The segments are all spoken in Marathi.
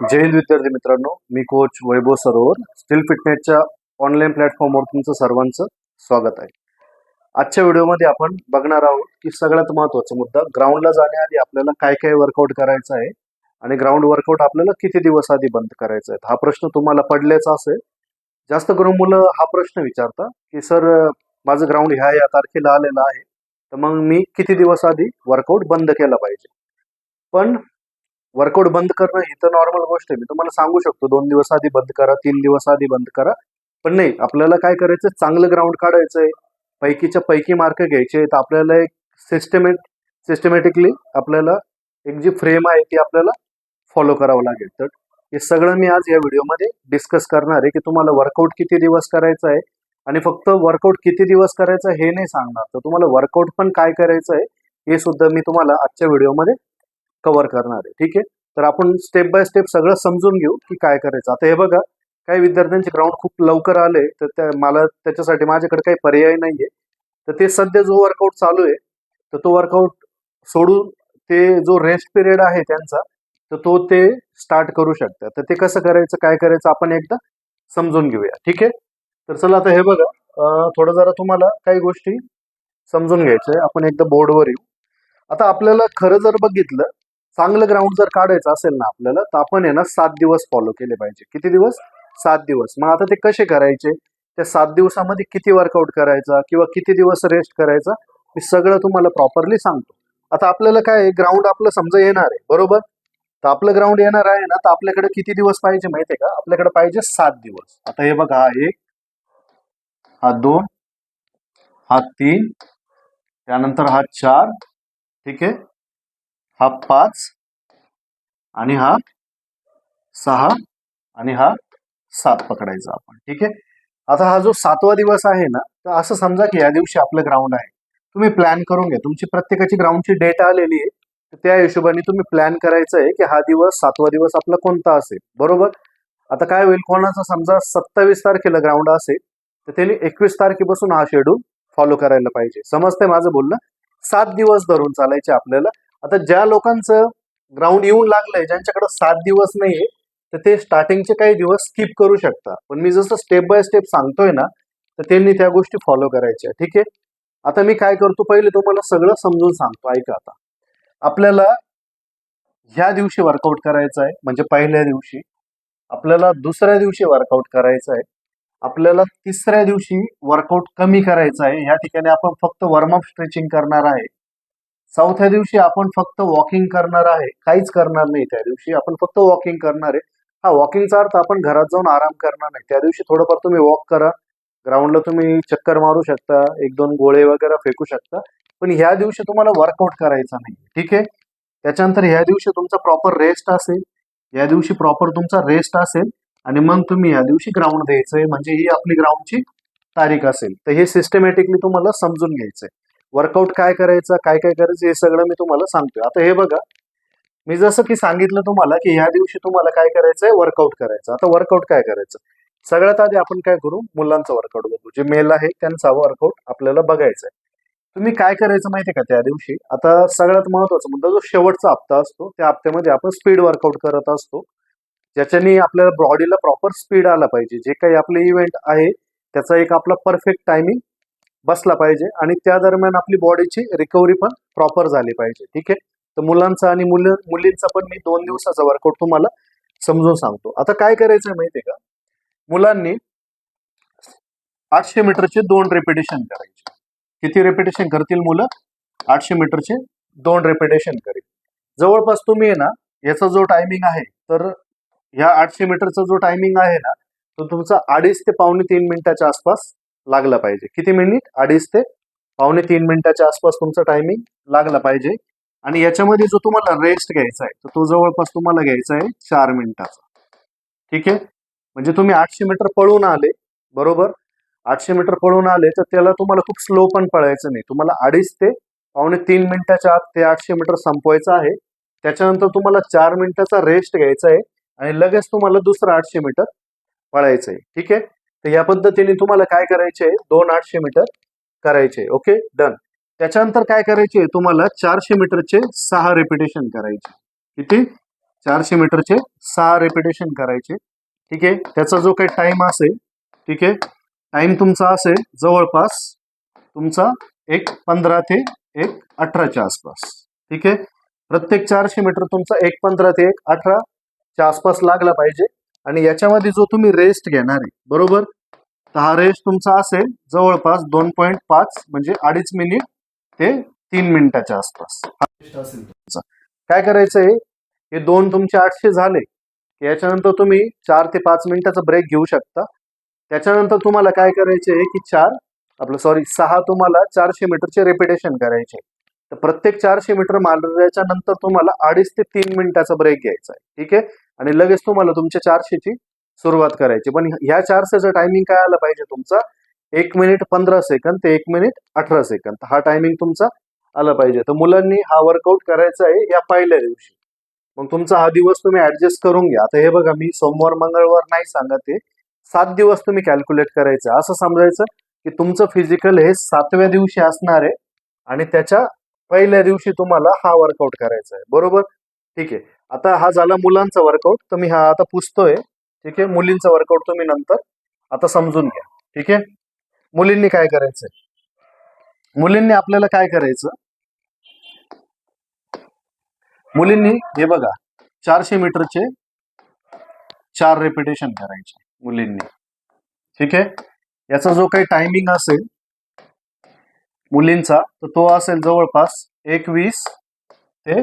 जय हिंद विद्यार्थी मित्रांनो मी कोच वैभव सरोवर स्टील फिटनेसच्या ऑनलाईन प्लॅटफॉर्मवर तुमचं सर्वांचं स्वागत आहे. आजच्या व्हिडिओमध्ये आपण बघणार आहोत की सगळ्यात महत्त्वाचा मुद्दा ग्राउंडला जाण्याआधी आपल्याला काय काय वर्कआउट करायचं आहे आणि ग्राउंड वर्कआउट आपल्याला किती दिवस आधी बंद करायचा आहे? हा प्रश्न तुम्हाला पडल्याचा असेल. जास्त करून मुलं हा प्रश्न विचारता की सर माझं ग्राउंड ह्या या तारखेला आलेलं आहे तर मग मी किती दिवस आधी वर्कआउट बंद केला पाहिजे? पण वर्कआउट बंद करणं ही तर नॉर्मल गोष्ट आहे. मी तुम्हाला सांगू शकतो दोन दिवस आधी बंद करा तीन दिवस आधी बंद करा. पण नाही आपल्याला काय करायचं? चांगलं ग्राउंड काढायचं आहे पैकीच्या पैकी मार्क घ्यायचे आहेत. आपल्याला एक सिस्टमेट सिस्टमॅटिकली आपल्याला एक जी फ्रेम आहे ती आपल्याला फॉलो करावं लागेल. तर हे सगळं मी आज या व्हिडिओमध्ये डिस्कस करणार आहे की तुम्हाला वर्कआउट किती दिवस करायचं आहे आणि फक्त वर्कआउट किती दिवस करायचं हे नाही सांगणार. तर तुम्हाला वर्कआउट पण काय करायचं आहे हे सुद्धा मी तुम्हाला आजच्या व्हिडिओमध्ये कव्हर करणार आहे. ठीक आहे? तर आपण स्टेप बाय स्टेप सगळं समजून घेऊ की काय करायचं. आता हे बघा काही विद्यार्थ्यांचे ग्राउंड खूप लवकर आले तर त्या मला त्याच्यासाठी माझ्याकडे काही पर्याय नाहीये. तर ते सध्या जो वर्कआउट चालू आहे तर तो वर्कआउट सोडून ते जो रेस्ट पिरियड आहे त्यांचा तर तो ते स्टार्ट करू शकतात. तर ते कसं करायचं काय करायचं आपण एकदा समजून घेऊया. ठीक आहे? तर चला आता हे बघा थोडं जरा तुम्हाला काही गोष्टी समजून घ्यायचं आहे आपण एकदा बोर्डवर येऊ. आता आपल्याला खरं जर बघितलं चांगलं ग्राउंड जर काढायचं असेल ना आपल्याला तर आपण आहे ना सात दिवस फॉलो केले पाहिजे. किती दिवस? सात दिवस. मग आता ते कसे करायचे? त्या सात दिवसामध्ये किती वर्कआउट करायचा किंवा किती दिवस रेस्ट करायचा हे सगळं तुम्हाला प्रॉपरली सांगतो. आता आपल्याला काय ग्राउंड आपलं समजा येणार आहे बरोबर? तर आपलं ग्राउंड येणार आहे ना तर आपल्याकडे किती दिवस पाहिजे माहितीये का? आपल्याकडे पाहिजे सात दिवस. आता हे बघा हा एक हा दोन हा तीन त्यानंतर हा चार ठीक आहे? हा पाच आणि हा सहा आणि हा सात पकडायचा आपण. ठीक आहे? आता हा जो सातवा दिवस आहे ना तर असं समजा की या दिवशी आपलं ग्राउंड आहे. तुम्ही प्लॅन करून घ्या. तुमची प्रत्येकाची ग्राउंडची डेट आलेली आहे. तर त्या हिशोबाने तुम्ही प्लॅन करायचं आहे की हा दिवस सातवा दिवस आपला कोणता असेल? बरोबर? आता काय होईल? कोणाचा समजा सत्तावीस तारखेला ग्राउंड असेल तर त्यांनी एकवीस तारखेपासून हा शेड्यूल फॉलो करायला पाहिजे. समजतंय माझं बोलणं? सात दिवस धरून चालायचे आपल्याला. आता ज्या लोकांचं ग्राउंड येऊन लागलंय ज्यांच्याकडे सात दिवस नाहीये तर ते स्टार्टिंगचे काही दिवस स्किप करू शकता पण मी जसं स्टेप बाय स्टेप सांगतोय ना तर त्यांनी त्या गोष्टी फॉलो करायच्या. ठीक आहे? आता मी काय करतो पहिले तुम्हाला सगळं समजून सांगतो. ऐका आता. आपल्याला ह्या दिवशी वर्कआउट करायचं आहे म्हणजे पहिल्या दिवशी. आपल्याला दुसऱ्या दिवशी वर्कआउट करायचं आहे. आपल्याला तिसऱ्या दिवशी वर्कआउट कमी करायचं आहे. या ठिकाणी आपण फक्त वॉर्मअप स्ट्रेचिंग करणार आहे. चौथ्या दिवशी आपण फक्त वॉकिंग करणार आहे. काहीच करणार नाही त्या दिवशी. आपण फक्त वॉकिंग करणार आहे. हा वॉकिंगचा अर्थ आपण घरात जाऊन आराम करणार नाही. त्या दिवशी थोडंफार तुम्ही वॉक करा. ग्राउंडला तुम्ही चक्कर मारू शकता. एक दोन गोळे वगैरे फेकू शकता. पण ह्या दिवशी तुम्हाला वर्कआउट करायचा नाही. ठीक आहे? त्याच्यानंतर ह्या दिवशी तुमचा प्रॉपर रेस्ट असेल. या दिवशी प्रॉपर तुमचा रेस्ट असेल. आणि मग तुम्ही या दिवशी ग्राउंड द्यायचंय. म्हणजे ही आपली ग्राउंडची तारीख असेल. तर हे सिस्टमॅटिकली तुम्हाला समजून घ्यायचंय. वर्कआउट काय करायचं काय काय करायचं हे सगळं मी तुम्हाला सांगतोय. आता हे बघा मी जसं की सांगितलं तुम्हाला की ह्या दिवशी तुम्हाला काय करायचंय वर्कआउट करायचं. आता वर्कआउट काय करायचं? सगळ्यात आधी आपण काय करू? मुलांचा वर्कआउट बघू. जे मेल आहे त्यांचा वर्कआउट आपल्याला बघायचा आहे. तुम्ही काय करायचं माहितीये का त्या दिवशी? आता सगळ्यात महत्त्वाचा मुद्दा म्हणजे जो शेवटचा हप्ता असतो त्या हप्त्यामध्ये आपण स्पीड वर्कआउट करत असतो. ज्याच्याने आपल्याला बॉडीला प्रॉपर स्पीड आला पाहिजे. जे काही आपले इव्हेंट आहे त्याचा एक आपला परफेक्ट टायमिंग बसला पाहिजे आणि त्या दरम्यान आपली बॉडीची रिकव्हरी पण प्रॉपर झाली पाहिजे. ठीक आहे? तर मुलांचा आणि मुलं मुलींचा पण मी दोन दिवसाचा वर्कआउट तुम्हाला समजून सांगतो. आता काय करायचंय माहितीये का? मुलांनी आठशे मीटरचे दोन रेपिटेशन करायचे. किती रेपिटेशन करतील मुलं? आठशे मीटरचे दोन रेपिटेशन करेल जवळपास तुम्ही आहे ना याचा जो टायमिंग आहे तर ह्या आठशे मीटरचा जो टायमिंग आहे ना तो तुमचा अडीच ते पावणे तीन मिनिटाच्या आसपास लागला पाहिजे. किती मिनिट? अडीच ते पावणे तीन मिनिटाच्या आसपास तुमचा टायमिंग लागला पाहिजे. आणि याच्यामध्ये जो तुम्हाला रेस्ट घ्यायचा आहे तर तो जवळपास तुम्हाला घ्यायचा आहे चार मिनिटाचा. ठीक आहे? म्हणजे तुम्ही आठशे मीटर पळून आले बरोबर? आठशे मीटर पळून आले तर त्याला तुम्हाला खूप स्लो पण पळायचं नाही. तुम्हाला अडीच ते पावणे तीन मिनिटाच्या आत ते आठशे मीटर संपवायचं आहे. त्याच्यानंतर तुम्हाला चार मिनिटाचा रेस्ट घ्यायचा आहे आणि लगेच तुम्हाला दुसरं आठशे मीटर पळायचं आहे. ठीक आहे? तर या पद्धतीने तुम्हाला काय करायचे दोन आठशे मीटर करायचे ओके डन त्याच्यानंतर काय करायचे तुम्हाला चारशे मीटरचे सहा रेपिटेशन करायचे किती? चारशे मीटरचे सहा रेपिटेशन करायचे ठीक आहे? त्याचा जो काही टाइम असेल ठीक आहे? टाइम तुमचा असेल जवळपास तुमचा एक पंधरा ते एक अठराच्या आसपास. ठीक आहे? प्रत्येक चारशे मीटर तुमचा एक पंधरा ते एक अठराच्या आसपास लागला पाहिजे. आणि याच्यामध्ये जो तुम्ही रेस्ट घेणार आहे बरोबर? तर हा रेस्ट तुमचा असेल जवळपास दोन पॉईंट पाच म्हणजे अडीच मिनिट ते तीन मिनिटाच्या आसपास. हा रेस्ट असेल तुमचा. काय करायचं आहे हे दोन तुमचे आठशे झाले. याच्यानंतर तुम्ही चार ते पाच मिनिटाचा ब्रेक घेऊ शकता. त्याच्यानंतर तुम्हाला काय करायचे आहे की चार आपलं सॉरी सहा तुम्हाला चारशे मीटरचे रेपिटेशन करायचे तर प्रत्येक चारशे मीटर मारल्याच्या नंतर तुम्हाला अडीच ते तीन मिनिटाचा ब्रेक घ्यायचा आहे. ठीक आहे? आणि लगेच तुम्हाला तुमच्या चारशेची सुरुवात करायची. पण ह्या चारशेचं टायमिंग काय आलं पाहिजे तुमचा? एक मिनिट पंधरा सेकंद ते एक मिनिट अठरा सेकंद हा टायमिंग तुमचा आला पाहिजे. तर मुलांनी हा वर्कआउट करायचा आहे या पहिल्या दिवशी. मग तुमचा हा दिवस तुम्ही ऍडजस्ट करून घ्या. आता हे बघा मी सोमवार मंगळवार नाही सांगत आहे सात दिवस तुम्ही कॅल्क्युलेट करायचं. असं समजायचं की तुमचं फिजिकल हे सातव्या दिवशी असणार आहे आणि त्याच्या पहिल्या दिवशी तुम्हाला हा वर्कआउट करायचा आहे. बरोबर? ठीक आहे. आता हा झाला मुलांचा वर्कआउट तर मी हा आता पुसतोय. ठीक आहे? मुलींचा वर्कआउट तुम्ही नंतर आता समजून घ्या. ठीक आहे? मुलींनी काय करायचंय? मुलींनी आपल्याला काय करायचं? मुलींनी हे बघा चारशे मीटरचे चार रेपिटेशन करायचे मुलींनी. ठीक आहे? याचा जो काही टायमिंग असेल मुलींचा तर तो असेल जवळपास एकवीस ते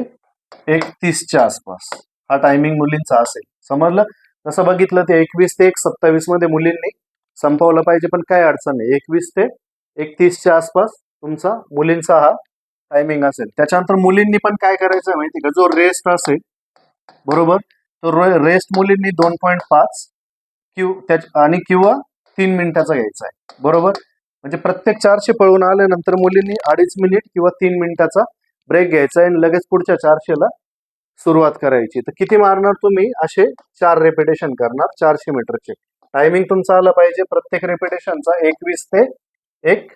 एक तीसच्या आसपास. हा टायमिंग मुलींचा असेल. समजलं? तसं बघितलं ते एकवीस ते एक सत्तावीसमध्ये मुलींनी संपवलं पाहिजे पण काय अडचण नाही. एकवीस ते एकतीसच्या आसपास तुमचा मुलींचा हा टायमिंग असेल. त्याच्यानंतर मुलींनी पण काय करायचं माहिती का? जो रेस्ट असेल बरोबर? तो रेस्ट मुलींनी दोन पॉईंट पाच किंवा त्या आणि किंवा तीन मिनिटाचा घ्यायचा आहे. बरोबर? म्हणजे प्रत्येक चारशे पळून आल्यानंतर मुलींनी अडीच मिनिट किंवा तीन मिनिटाचा ब्रेक घ्यायचा आहे आणि लगेच पुढच्या चारशेला सुरुवात करायची. तर किती मारणार तुम्ही? असे चार रेपिटेशन करणार चारशे मीटरचे टायमिंग तुमचा आला पाहिजे. प्रत्येक रेपिटेशनचा एकवीस ते एक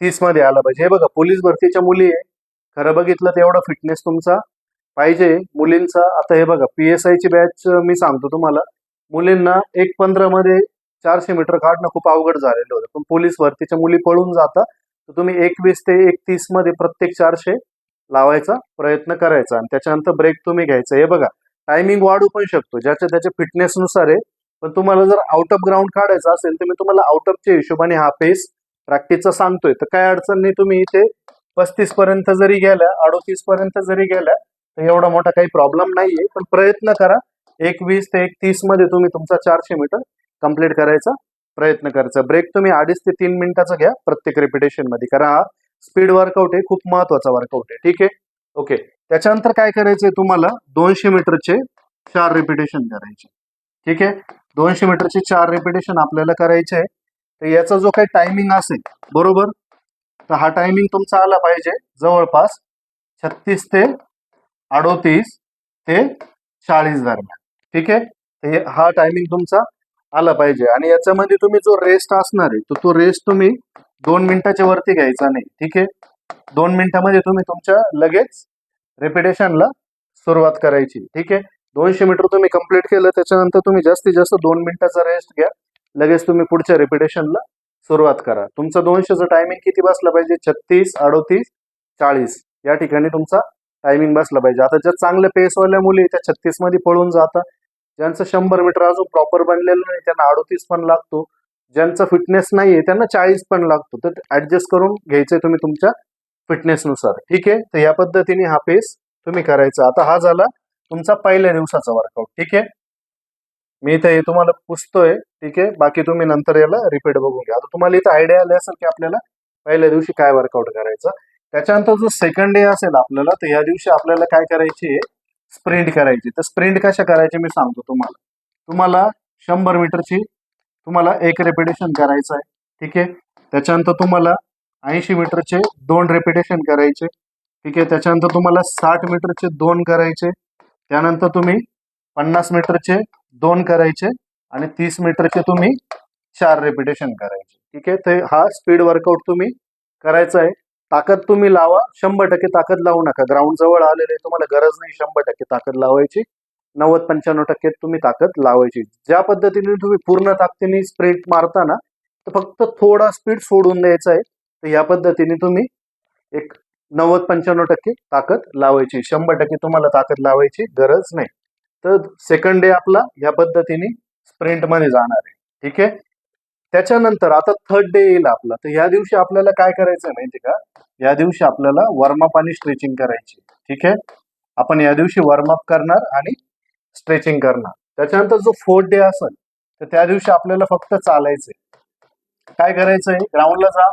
तीसमध्ये आला पाहिजे. हे बघा पोलीस भरतीच्या मुली आहे. खरं बघितलं तर फिटनेस तुमचा पाहिजे. मुलींचा आता हे बघा पी एस आयची बॅच मी सांगतो तुम्हाला. मुलींना एक पंधरा मध्ये चारशे मीटर काढणं खूप अवघड झालेलं होतं. पण पोलीस भरतीच्या मुली पळून जाता तर तुम्ही एकवीस ते एकतीसमध्ये प्रत्येक चारशे लावायचा प्रयत्न करायचा आणि त्याच्यानंतर ब्रेक तुम्ही घ्यायचा. हे बघा टायमिंग वाढू पण शकतो. ज्याच्या त्याच्या फिटनेसनुसार आहे. पण तुम्हाला जर आउट ऑफ ग्राउंड काढायचा असेल तर मी तुम्हाला आउट ऑफच्या हिशोबाने हा पेस प्रॅक्टिसचा सांगतोय. तर काय अडचण नाही तुम्ही इथे पस्तीस पर्यंत जरी गेल्या अडोतीस पर्यंत जरी गेल्या तर एवढा मोठा काही प्रॉब्लेम नाहीये. पण प्रयत्न करा. एकवीस ते एक तीसमध्ये तुम्ही तुमचा चारशे मीटर कंप्लीट करायचा प्रयत्न करायचा. ब्रेक तुम्ही अडीच ते तीन मिनिटाचा घ्या प्रत्येक रिपिटेशनमध्ये. कारण हा स्पीड वर्कआउट आहे खूप महत्त्वाचा वर्कआउट आहे. ठीक आहे? ओके. त्याच्यानंतर काय करायचंय तुम्हाला? दोनशे मीटरचे चार रिपिटेशन करायचे. ठीक आहे? दोनशे मीटरचे चार रिपिटेशन आपल्याला करायचे आहे. तर याचा जो काही टायमिंग असेल बरोबर? तर हा टायमिंग तुमचा आला पाहिजे. जवळपास छत्तीस ते अडोतीस ते चाळीस दरम्यान. ठीक आहे? हा टायमिंग तुमचा आला पाहिजे. आणि याच्यामध्ये तुम्ही जो रेस्ट असणार आहे तो रेस्ट तुम्ही दोन मिनिटाच्या वरती घ्यायचा नाही. ठीक आहे? दोन मिनिटामध्ये तुम्ही तुमच्या लगेच रेपिटेशनला सुरुवात करायची. ठीक आहे? दोनशे मीटर तुम्ही कंप्लीट केलं त्याच्यानंतर तुम्ही जास्तीत जास्त दोन मिनिटाचा रेस्ट घ्या. लगेच तुम्ही पुढच्या रेपिटेशनला सुरुवात करा. तुमचं दोनशेचं टायमिंग किती बसलं पाहिजे? छत्तीस अडोतीस चाळीस. या ठिकाणी तुमचा टायमिंग बसला पाहिजे. आता ज्या चांगल्या पेसवाल्या मुली त्या छत्तीसमध्ये पळून जातात ज्यांचं शंभर मीटर अजून प्रॉपर बनलेलं नाही त्यांना अडोतीस पण लागतो. ज्यांचा फिटनेस नाहीये त्यांना चाळीस पण लागतो. तर ऍडजस्ट करून घ्यायचंय तुम्ही तुमच्या फिटनेसनुसार ठीक आहे? तर या पद्धतीने हा पेस तुम्ही करायचा. आता हा झाला तुमचा पहिल्या दिवसाचा वर्कआउट ठीक आहे? मी इथे हे तुम्हाला पुसतोय. ठीक आहे? बाकी तुम्ही नंतर याला रिपीट बघून घ्या. आता तुम्हाला इथं आयडिया आली असेल की आपल्याला पहिल्या दिवशी काय वर्कआउट करायचं. त्याच्यानंतर जो सेकंड डे असेल आपल्याला तर या दिवशी आपल्याला काय करायची आहे? स्प्रिंट करायची. तर स्प्रिंट कशा करायची मी सांगतो तुम्हाला. तुम्हाला शंभर मीटरची तुम्हाला एक रेपिटेशन करायचं आहे. ठीक आहे? त्याच्यानंतर तुम्हाला ऐंशी मीटरचे दोन रेपिटेशन करायचे. ठीक आहे? त्याच्यानंतर तुम्हाला साठ मीटरचे दोन करायचे. त्यानंतर तुम्ही पन्नास मीटरचे दोन करायचे आणि तीस मीटरचे तुम्ही चार रेपिटेशन करायचे. ठीक आहे? तर हा स्पीड वर्कआउट तुम्ही करायचा आहे. ताकद तुम्ही लावा. शंभर टक्के ताकद लावू नका. ग्राउंड जवळ आलेले तुम्हाला गरज नाही शंभर टक्के ताकद लावायची. नव्वद पंच्याण्णव टक्के तुम्ही ताकद लावायची. ज्या पद्धतीने तुम्ही पूर्ण ताकदीने स्प्रिंट मारता ना तर फक्त थोडा स्पीड सोडून द्यायचा आहे. तर या पद्धतीने तुम्ही एक नव्वद पंच्याण्णव टक्के ताकद लावायची. शंभर टक्के तुम्हाला ताकद लावायची गरज नाही. तर सेकंड डे आपला या पद्धतीने स्प्रिंटमध्ये जाणार आहे. ठीक आहे? त्याच्यानंतर आता थर्ड डे येईल आपला. तर या दिवशी आपल्याला काय करायचं आहे माहिती का? या दिवशी आपल्याला वॉर्मअप आणि स्ट्रेचिंग करायची. ठीक आहे? आपण या दिवशी वॉर्मअप करणार आणि स्ट्रेचिंग करणार त्याच्यानंतर जो फोर्थ डे असेल तर त्या दिवशी आपल्याला फक्त चालायचंय. काय करायचंय? ग्राउंडला जा.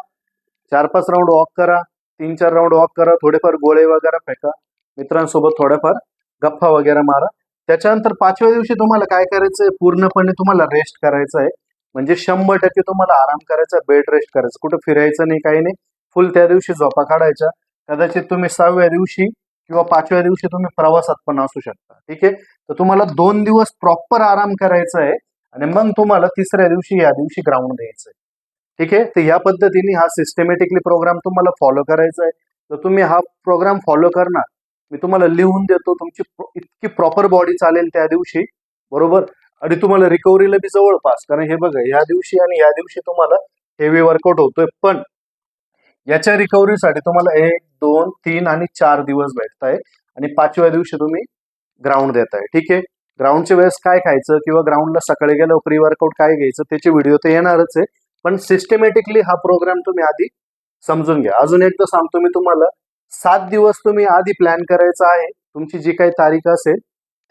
चार पाच राऊंड वॉक करा. तीन चार राऊंड वॉक करा. थोडेफार गोळे वगैरे फेका. मित्रांसोबत थोड्याफार गप्पा वगैरे मारा. त्याच्यानंतर पाचव्या दिवशी तुम्हाला काय करायचंय? पूर्णपणे तुम्हाला रेस्ट करायचं आहे म्हणजे शंभर टक्के तुम्हाला आराम करायचा बेड रेस्ट करायचं. कुठं फिरायचं नाही काही नाही. फुल त्या दिवशी झोपा काढायच्या. कदाचित तुम्ही सहाव्या दिवशी किंवा पाचव्या दिवशी तुम्ही प्रवासात पण असू शकता. ठीक आहे? तर तुम्हाला दोन दिवस प्रॉपर आराम करायचा आहे आणि मग तुम्हाला तिसऱ्या दिवशी या दिवशी ग्राउंड द्यायचं आहे. ठीक आहे? तर या पद्धतीने हा सिस्टमॅटिकली प्रोग्राम तुम्हाला फॉलो करायचा आहे. तर तुम्ही हा प्रोग्राम फॉलो करणार मी तुम्हाला लिहून देतो तुमची इतकी प्रॉपर बॉडी चालेल त्या दिवशी बरोबर? आणि तुम्हाला रिकव्हरीला बी जवळपास कारण हे बघा या दिवशी आणि या दिवशी तुम्हाला हेवी वर्कआउट होतोय पण याच्या रिकव्हरीसाठी तुम्हाला एक दोन तीन आणि चार दिवस भेटताय. आणि पाचव्या दिवशी तुम्ही ग्राउंड देताय. ठीक आहे? ग्राउंडच्या वेळेस काय खायचं किंवा ग्राउंडला सकाळी गेलं प्री वर्कआउट काय घ्यायचं त्याचे व्हिडिओ तर येणारच आहे. पण सिस्टमॅटिकली हा प्रोग्राम तुम्ही आधी समजून घ्या. अजून एकदा सांगतो मी तुम्हाला. सात दिवस तुम्ही आधी प्लॅन करायचा आहे. तुमची जी काही तारीख असेल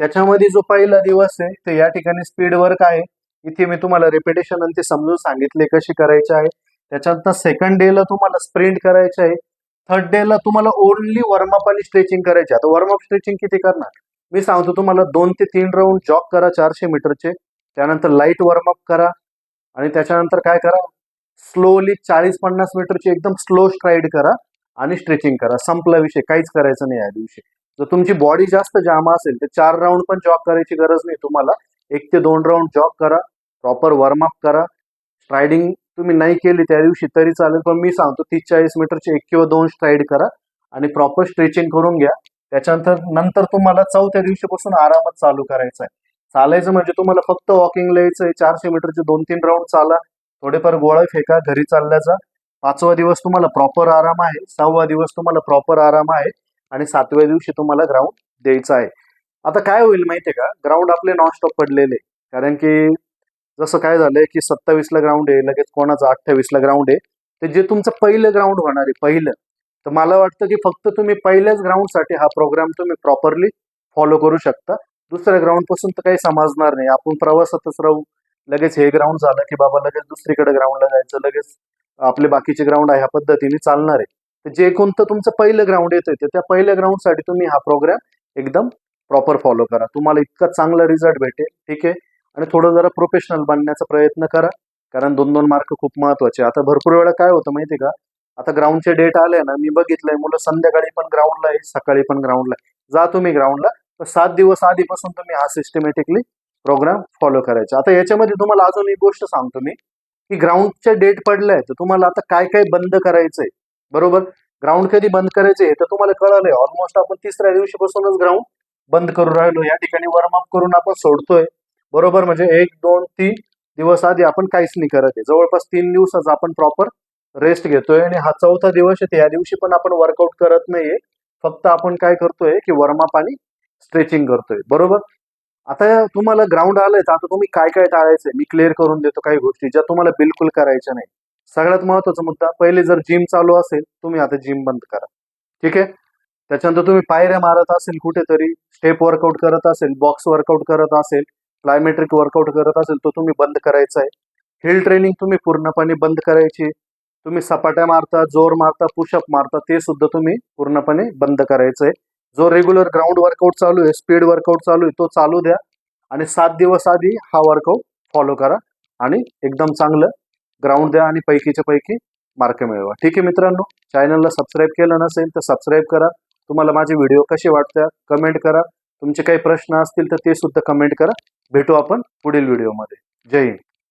त्याच्यामध्ये जो पहिला दिवस आहे ते या ठिकाणी स्पीड वर्क आहे. इथे मी तुम्हाला रिपिटेशन आणि ते समजून सांगितले कशी करायची आहे. त्याच्यानंतर सेकंड डेला तुम्हाला स्प्रिंट करायचे आहे. थर्ड डेला तुम्हाला ओनली वॉर्मअप आणि स्ट्रेचिंग करायचे. आता वॉर्मअप स्ट्रेचिंग किती करणार? मी सांगतो तुम्हाला दोन ते तीन राऊंड जॉग करा चारशे मीटरचे. त्यानंतर लाइट वॉर्मअप करा. आणि त्याच्यानंतर काय करा? स्लोली चाळीस पन्नास मीटरची एकदम स्लो स्ट्राईड करा आणि स्ट्रेचिंग करा. संपला विषय. काहीच करायचं नाही या दिवशी. जर तुमची बॉडी जास्त जाम असेल तर चार राऊंड पण जॉग करायची गरज नाही तुम्हाला. एक ते दोन राऊंड जॉग करा. प्रॉपर वॉर्मअप करा. स्ट्रायडिंग तुम्ही नाही केली त्या दिवशी तरी चालेल पण मी सांगतो तीस चाळीस मीटरचे एक किंवा दोन स्ट्राईड करा आणि प्रॉपर स्ट्रेचिंग करून घ्या. त्याच्यानंतर नंतर तुम्हाला चौथ्या दिवशीपासून आरामात चालू करायचा आहे चालायचं म्हणजे तुम्हाला फक्त वॉकिंगला यायचं आहे चारशे मीटरचे दोन तीन राऊंड चाला थोडेफार गोळा फेका घरी चालल्याचा पाचवा दिवस तुम्हाला प्रॉपर आराम आहे सहावा दिवस तुम्हाला प्रॉपर आराम आहे आणि सातव्या दिवशी तुम्हाला ग्राउंड द्यायचं आहे. आता काय होईल माहितीये का? ग्राउंड आपले नॉनस्टॉप पडलेले. कारण की जसं काय झालंय की सत्तावीसला ग्राउंड आहे लगेच कोणाचं अठ्ठावीसला ग्राउंड आहे तर जे तुमचं पहिलं ग्राउंड होणार आहे पहिलं. तर मला वाटतं की फक्त तुम्ही पहिल्याच ग्राउंडसाठी हा प्रोग्राम तुम्ही प्रॉपरली फॉलो करू शकता. दुसऱ्या ग्राउंडपासून तर काही समजणार नाही. आपण प्रवासातच राहू. लगेच हे ग्राउंड झालं की बाबा लगेच दुसरीकडे ग्राउंडला जायचं लगेच आपले बाकीचे ग्राउंड आहे ह्या पद्धतीने चालणार आहे. तर जे कोणतं तुमचं पहिलं ग्राउंड येतं ते त्या पहिल्या ग्राउंडसाठी तुम्ही हा प्रोग्राम एकदम प्रॉपर फॉलो करा. तुम्हाला इतका चांगला रिझल्ट भेटेल. ठीक आहे? आणि थोडं जरा प्रोफेशनल बनण्याचा प्रयत्न करा. कारण दोन दोन मार्क खूप महत्त्वाचे आता भरपूर वेळा काय होतं माहिती का? आता ग्राउंडचे डेट आले ना मी बघितलंय मुलं संध्याकाळी पण ग्राउंडला आहे सकाळी पण ग्राउंडला जा तुम्ही ग्राउंडला तर सात दिवस आधीपासून तुम्ही हा सिस्टमॅटिकली प्रोग्राम फॉलो करायचा. आता याच्यामध्ये तुम्हाला अजून एक गोष्ट सांगतो मी की ग्राउंडच्या डेट पडले तर तुम्हाला आता काय काय बंद करायचंय? बरोबर? ग्राउंड कधी बंद करायचे तर तुम्हाला कळालंय. ऑलमोस्ट आपण तिसऱ्या दिवशीपासूनच ग्राउंड बंद करून राहिलो. या ठिकाणी वॉर्मअप करून आपण सोडतोय. बरोबर म्हणजे एक दोन तीन दिवस आधी आपण काहीच नाही करत आहे. जवळपास तीन दिवसाचा आपण प्रॉपर रेस्ट घेतोय आणि हा चौथा दिवस आहे या दिवशी पण आपण वर्कआउट करत नाहीये. फक्त आपण काय करतोय की वॉर्मअप आणि स्ट्रेचिंग करतोय. बरोबर? आता तुम्हाला ग्राउंड आलंय तर आता तुम्ही काय काय टाळायचंय? मी क्लिअर करून देतो काही गोष्टी ज्या तुम्हाला बिलकुल करायच्या नाही. सगळ्यात महत्त्वाचा मुद्दा पहिले जर जिम चालू असेल तुम्ही आता जिम बंद करा. ठीक आहे? त्याच्यानंतर तुम्ही पायऱ्या मारत असेल कुठेतरी स्टेप वर्कआउट करत असेल बॉक्स वर्कआउट करत असेल प्लायमेट्रिक वर्कआउट करत असेल तो तुम्ही बंद करायचा आहे. हिल ट्रेनिंग तुम्ही पूर्णपणे बंद करायची. तुम्ही सपाट्या मारता जोर मारता पुशअप मारता ते सुद्धा तुम्ही पूर्णपणे बंद करायचं आहे. जो रेग्युलर ग्राउंड वर्कआउट चालू आहे स्पीड वर्कआउट चालू आहे तो चालू द्या. आणि सात दिवस आधी हा वर्कआउट फॉलो करा आणि एकदम चांगलं ग्राउंड द्या आणि पैकीच्या पैकी मार्क मिळवा. ठीक आहे मित्रांनो चॅनलला सबस्क्राईब केलं नसेल तर सबस्क्राईब करा. तुम्हाला माझे व्हिडिओ कसे वाटतात कमेंट करा. तुमचे काही प्रश्न असतील तर ते सुद्धा कमेंट करा. भेटू आपण पुढील व्हिडिओमध्ये जय हिंद.